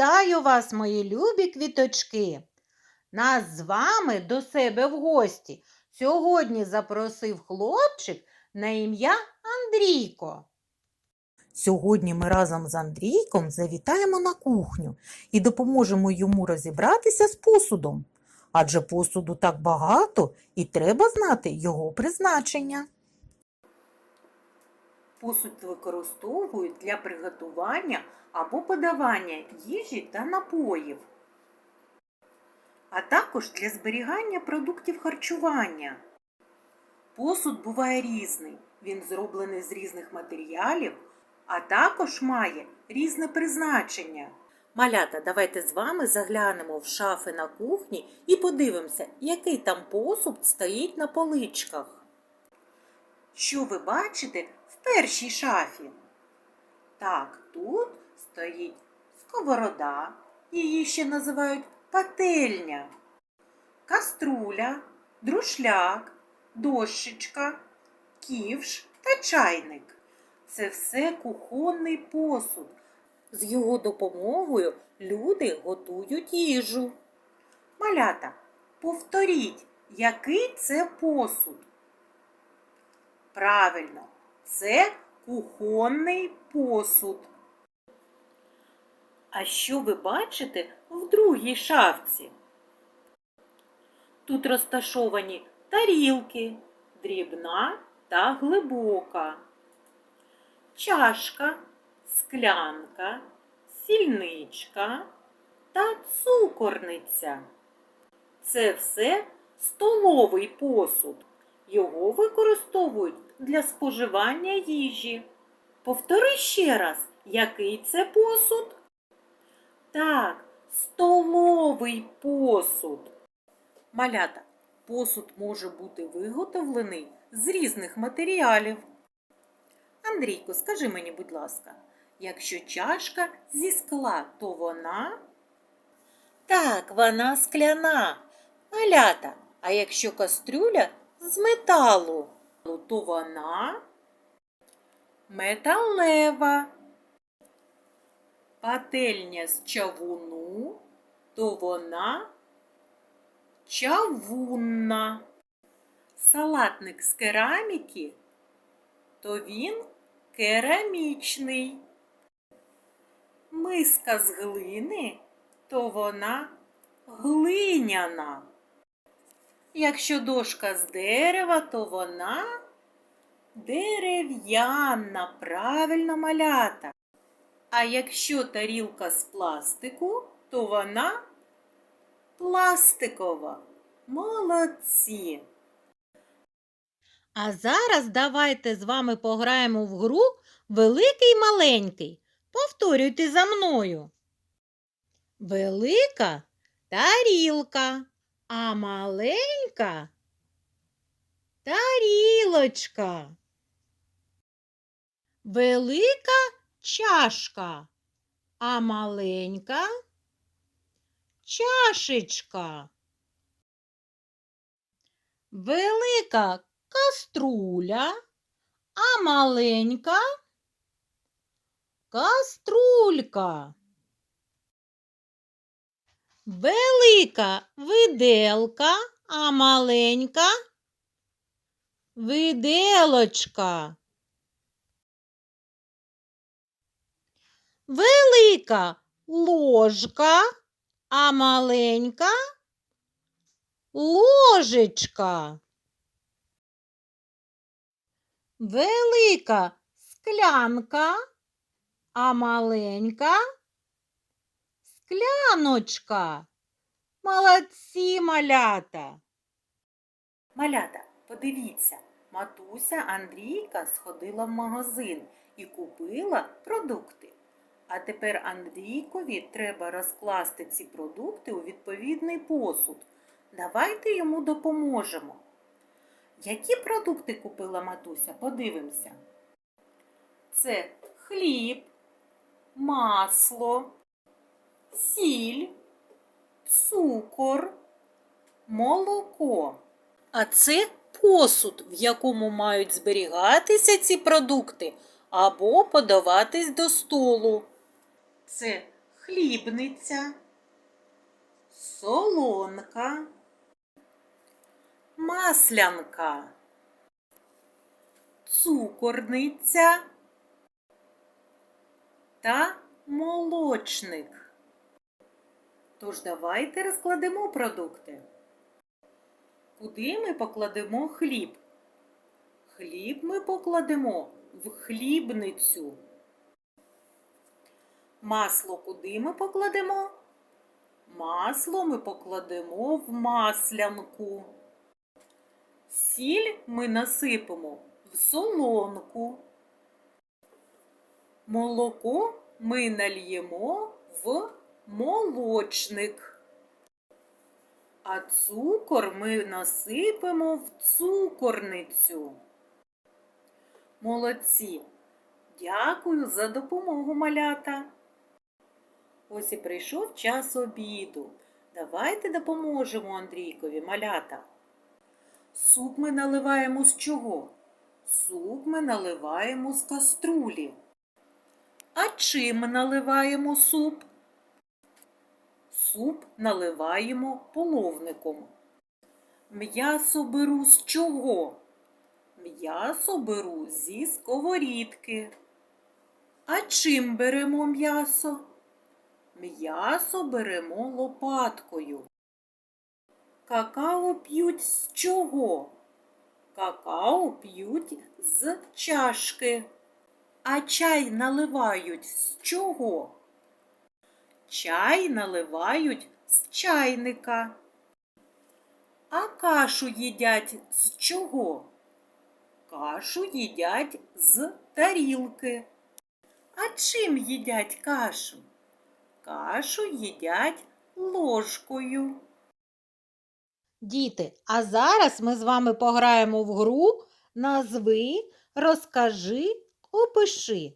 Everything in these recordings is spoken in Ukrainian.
Вітаю вас, мої любі квіточки. Нас з вами до себе в гості сьогодні запросив хлопчик на ім'я Андрійко. Сьогодні ми разом з Андрійком завітаємо на кухню і допоможемо йому розібратися з посудом. Адже посуду так багато і треба знати його призначення. Посуд використовують для приготування або подавання їжі та напоїв, а також для зберігання продуктів харчування. Посуд буває різний. Він зроблений з різних матеріалів, а також має різне призначення. Малята, давайте з вами заглянемо в шафи на кухні і подивимося, який там посуд стоїть на поличках. Що ви бачите першій шафі? Так, тут стоїть сковорода, її ще називають пательня, каструля, друшляк, дощечка, ківш та чайник. Це все кухонний посуд. З його допомогою люди готують їжу. Малята, повторіть, який це посуд? Правильно, це кухонний посуд. А що ви бачите в другій шафці? Тут розташовані тарілки, дрібна та глибока, чашка, склянка, сільничка та цукорниця. Це все столовий посуд. Його використовують для споживання їжі. Повтори ще раз, який це посуд? Так, столовий посуд. Малята, посуд може бути виготовлений з різних матеріалів. Андрійко, скажи мені, будь ласка, якщо чашка зі скла, то вона? Так, вона скляна. Малята, а якщо кастрюля з металу, то вона металева. Пательня з чавуну, то вона чавунна. Салатник з кераміки, то він керамічний. Миска з глини, то вона глиняна. Якщо дошка з дерева, то вона дерев'яна, правильно малята. А якщо тарілка з пластику, то вона пластикова. Молодці. А зараз давайте з вами пограємо в гру Великий маленький. Повторюйте за мною. Велика тарілка, а маленька тарілочка. Велика чашка, а маленька чашечка. Велика каструля, а маленька каструлька. Велика виделка, а маленька виделочка. Велика ложка, а маленька ложечка. Велика склянка, а маленька скляночка. Молодці малята. Малята, подивіться, матуся Андрійка сходила в магазин і купила продукти. А тепер Андрійкові треба розкласти ці продукти у відповідний посуд. Давайте йому допоможемо. Які продукти купила матуся? Подивимося. Це хліб, масло, сіль, цукор, молоко. А це посуд, в якому мають зберігатися ці продукти або подаватись до столу. Це хлібниця, солонка, маслянка, цукорниця та молочник. Тож давайте розкладемо продукти. Куди ми покладемо хліб? Хліб ми покладемо в хлібницю. Масло куди ми покладемо? Масло ми покладемо в маслянку. Сіль ми насипемо в солонку. Молоко ми нальємо в молочник. А цукор ми насипемо в цукорницю. Молодці! Дякую за допомогу, малята. Ось і прийшов час обіду. Давайте допоможемо Андрійкові, малята. Суп ми наливаємо з чого? Суп ми наливаємо з каструлі. А чим наливаємо суп? Суп наливаємо половником. М'ясо беру з чого? М'ясо беру зі сковорідки. А чим беремо м'ясо? М'ясо беремо лопаткою. Какао п'ють з чого? Какао п'ють з чашки. А чай наливають з чого? Чай наливають з чайника. А кашу їдять з чого? Кашу їдять з тарілки. А чим їдять кашу? Кашу їдять ложкою. Діти, а зараз ми з вами пограємо в гру Назви, розкажи, опиши.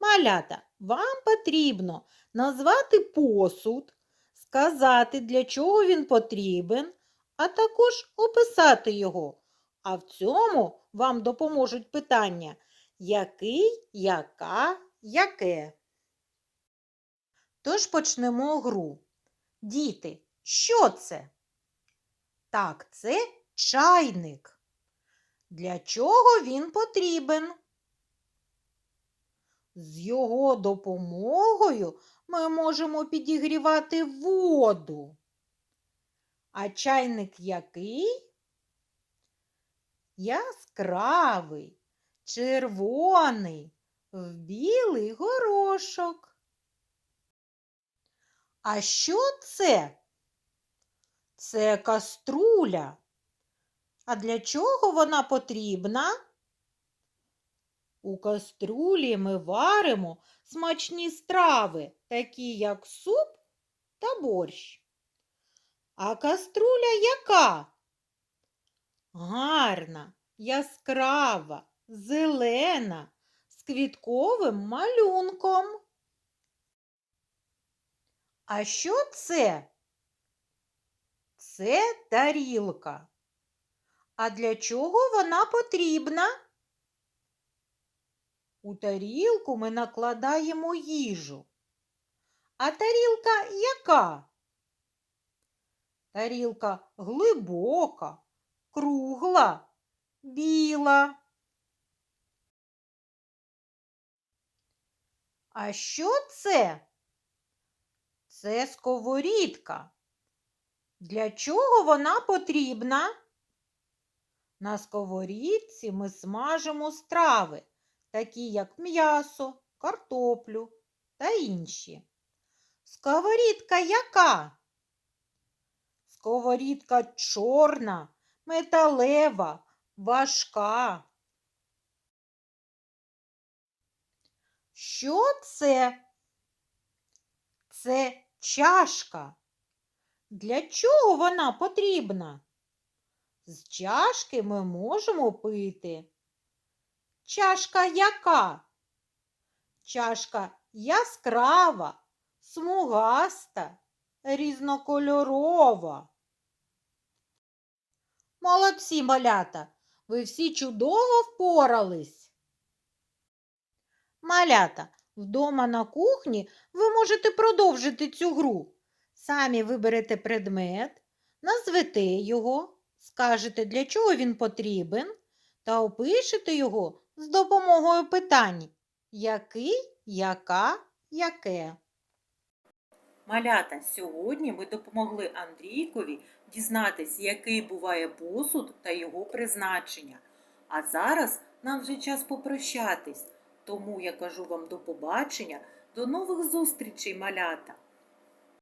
Малята, вам потрібно назвати посуд, сказати, для чого він потрібен, а також описати його. А в цьому вам допоможуть питання який, яка, яке. Тож почнемо гру. Діти, що це? Так, це чайник. Для чого він потрібен? З його допомогою ми можемо підігрівати воду. А чайник який? Яскравий, червоний, в білий горошок. А що це? Це каструля. А для чого вона потрібна? У каструлі ми варимо смачні страви, такі як суп та борщ. А каструля яка? Гарна, яскрава, зелена, з квітковим малюнком. А що це? Це тарілка. А для чого вона потрібна? У тарілку ми накладаємо їжу. А тарілка яка? Тарілка глибока, кругла, біла. А що це? Це сковорідка. Для чого вона потрібна? На сковорідці ми смажимо страви, такі як м'ясо, картоплю та інші. Сковорідка яка? Сковорідка чорна, металева, важка. Що це? Це чашка. Для чого вона потрібна? З чашки ми можемо пити. Чашка яка? Чашка яскрава, смугаста, різнокольорова. Молодці, малята, ви всі чудово впорались. Малята, Вдома на кухні ви можете продовжити цю гру. Самі виберете предмет, назвете його, скажете, для чого він потрібен, та опишете його з допомогою питань. Який, яка, яке. Малята, сьогодні ми допомогли Андрійкові дізнатися, який буває посуд та його призначення. А зараз нам вже час попрощатись, тому я кажу вам до побачення, до нових зустрічей, малята!